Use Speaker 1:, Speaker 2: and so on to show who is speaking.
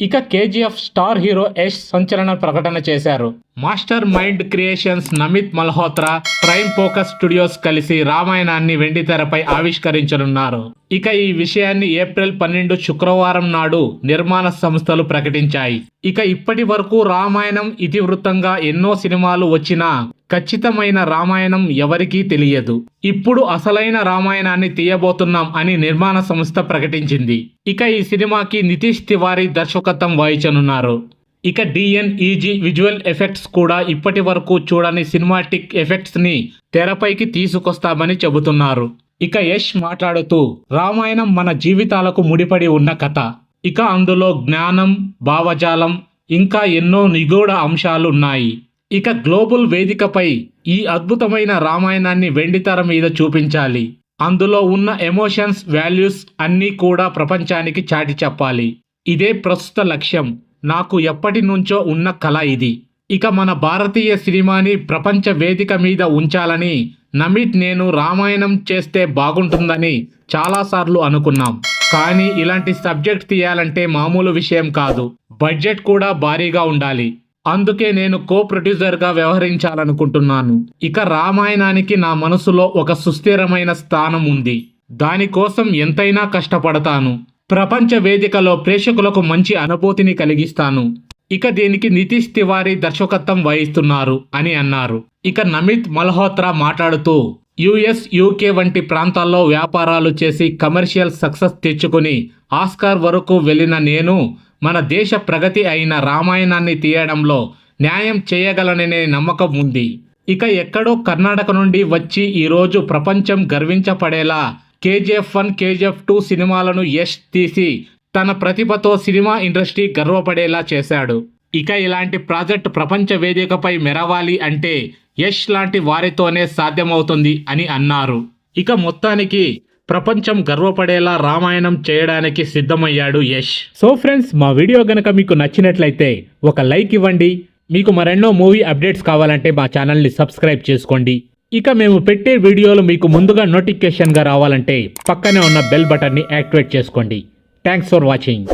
Speaker 1: ఇక KGF star hero Yash సంచలన ప్రకటన చేశారు. Master Mind Creations Namit Malhotra Prime Focus Studios కలిసి రామాయణాన్ని వెండితెరపై ఆవిష్కరించనున్నారు. ఇక ఈ విషయాన్ని ఏప్రిల్ పన్నెండు శుక్రవారం నాడు నిర్మాణ సంస్థలు ప్రకటించాయి. ఇక ఇప్పటి వరకు రామాయణం ఇతివృత్తంగా ఎన్నో సినిమాలు వచ్చినా ఖచ్చితమైన రామాయణం ఎవరికీ తెలియదు. ఇప్పుడు అసలైన రామాయణాన్ని తీయబోతున్నాం అని నిర్మాణ సంస్థ ప్రకటించింది. ఇక ఈ సినిమాకి నితీష్ తివారీ దర్శకత్వం వహించనున్నారు. ఇక డిఎన్ఈజీ విజువల్ ఎఫెక్ట్స్ కూడా ఇప్పటి వరకు చూడని సినిమాటిక్ ఎఫెక్ట్స్ని తెరపైకి తీసుకొస్తామని చెబుతున్నారు. ఇక యష్ మాట్లాడుతూ రామాయణం మన జీవితాలకు ముడిపడి ఉన్న కథ. ఇక అందులో జ్ఞానం భావజాలం ఇంకా ఎన్నో నిగూఢ అంశాలు ఉన్నాయి ఇక గ్లోబల్ వేదికపై ఈ అద్భుతమైన రామాయణాన్ని వెండితెర మీద చూపించాలి. అందులో ఉన్న ఎమోషన్స్ వాల్యూస్ అన్నీ కూడా ప్రపంచానికి చాటి చెప్పాలి. ఇదే ప్రస్తుత లక్ష్యం. నాకు ఎప్పటి నుంచో ఉన్న కళ ఇది. ఇక మన భారతీయ సినిమాని ప్రపంచ వేదిక మీద ఉంచాలని నమిట్ నేను రామాయణం చేస్తే బాగుంటుందని చాలాసార్లు అనుకున్నాం. కానీ ఇలాంటి సబ్జెక్ట్ తీయాలంటే మామూలు విషయం కాదు. బడ్జెట్ కూడా భారీగా ఉండాలి. అందుకే నేను కో ప్రొడ్యూసర్గా వ్యవహరించాలనుకుంటున్నాను. ఇక రామాయణానికి నా మనసులో ఒక సుస్థిరమైన స్థానం ఉంది. దానికోసం ఎంతైనా కష్టపడతాను. ప్రపంచ వేదికలో ప్రేక్షకులకు మంచి అనుభూతిని కలిగిస్తాను. ఇక దీనికి నితీష్ తివారీ దర్శకత్వం వహిస్తున్నారు అని అన్నారు. ఇక నమిత్ మల్హోత్రా మాట్లాడుతూ యుఎస్ యూకే వంటి ప్రాంతాల్లో వ్యాపారాలు చేసి కమర్షియల్ సక్సెస్ తెచ్చుకుని ఆస్కార్ వరకు వెళ్ళిన నేను మన దేశ ప్రగతి అయిన రామాయణాన్ని తీయడంలో న్యాయం చేయగలననే నమ్మకం ఉంది. ఇక ఎక్కడో కర్ణాటక నుండి వచ్చి ఈరోజు ప్రపంచం గర్వించపడేలా కేజీఎఫ్ వన్ కేజీఎఫ్ టూ సినిమాలను యష్ తీసి తన ప్రతిభతో సినిమా ఇండస్ట్రీ గర్వపడేలా చేశాడు. ఇక ఇలాంటి ప్రాజెక్ట్ ప్రపంచ వేదికపై మెరవాలి అంటే యష్ లాంటి వారితోనే సాధ్యమవుతుంది అని అన్నారు. ఇక మొత్తానికి ప్రపంచం గర్వపడేలా రామాయణం చేయడానికి సిద్ధమయ్యాడు యష్. సో ఫ్రెండ్స్ మా వీడియో గనక మీకు నచ్చినట్లయితే ఒక లైక్ ఇవ్వండి. మీకు మరెన్నో మూవీ అప్డేట్స్ కావాలంటే మా ఛానల్ని సబ్స్క్రైబ్ చేసుకోండి. ఇక మేము పెట్టే వీడియోలు మీకు ముందుగా నోటిఫికేషన్గా రావాలంటే పక్కనే ఉన్న బెల్ బటన్ని యాక్టివేట్ చేసుకోండి. Thanks for watching